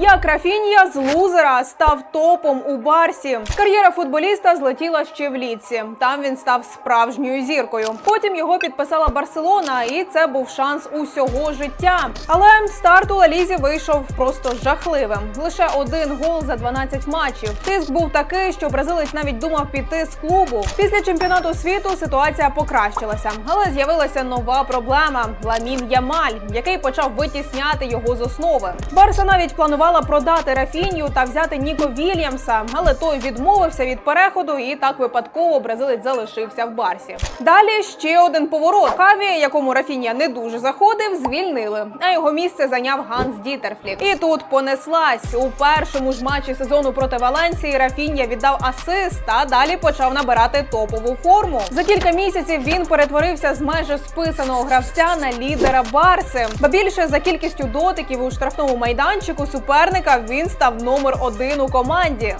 Як Рафінія з лузера став топом у Барсі. Кар'єра футболіста злетіла ще в ліці. Там він став справжньою зіркою. Потім його підписала Барселона, і це був шанс усього життя. Але старт у Лалізі вийшов просто жахливим. Лише один гол за 12 матчів. Тиск був такий, що бразилець навіть думав піти з клубу. Після чемпіонату світу ситуація покращилася, але з'явилася нова проблема Ламін Ямаль, який почав витісняти його з основи. Барса навіть планувала продати Рафінію та взяти Ніко Вільямса, але той відмовився від переходу, і так випадково бразилець залишився в Барсі. Далі ще один поворот. Хаві, якому Рафінія не дуже заходив, звільнили. А його місце зайняв Ганс Дітерфлік. І тут понеслась у першому ж матчі сезону проти Валенції. Рафінія віддав асист, а далі почав набирати топову форму. За кілька місяців він перетворився з майже списаного гравця на лідера Барси. Ба більше за кількістю дотиків у штрафному майданчику суперника він став номер один у команді.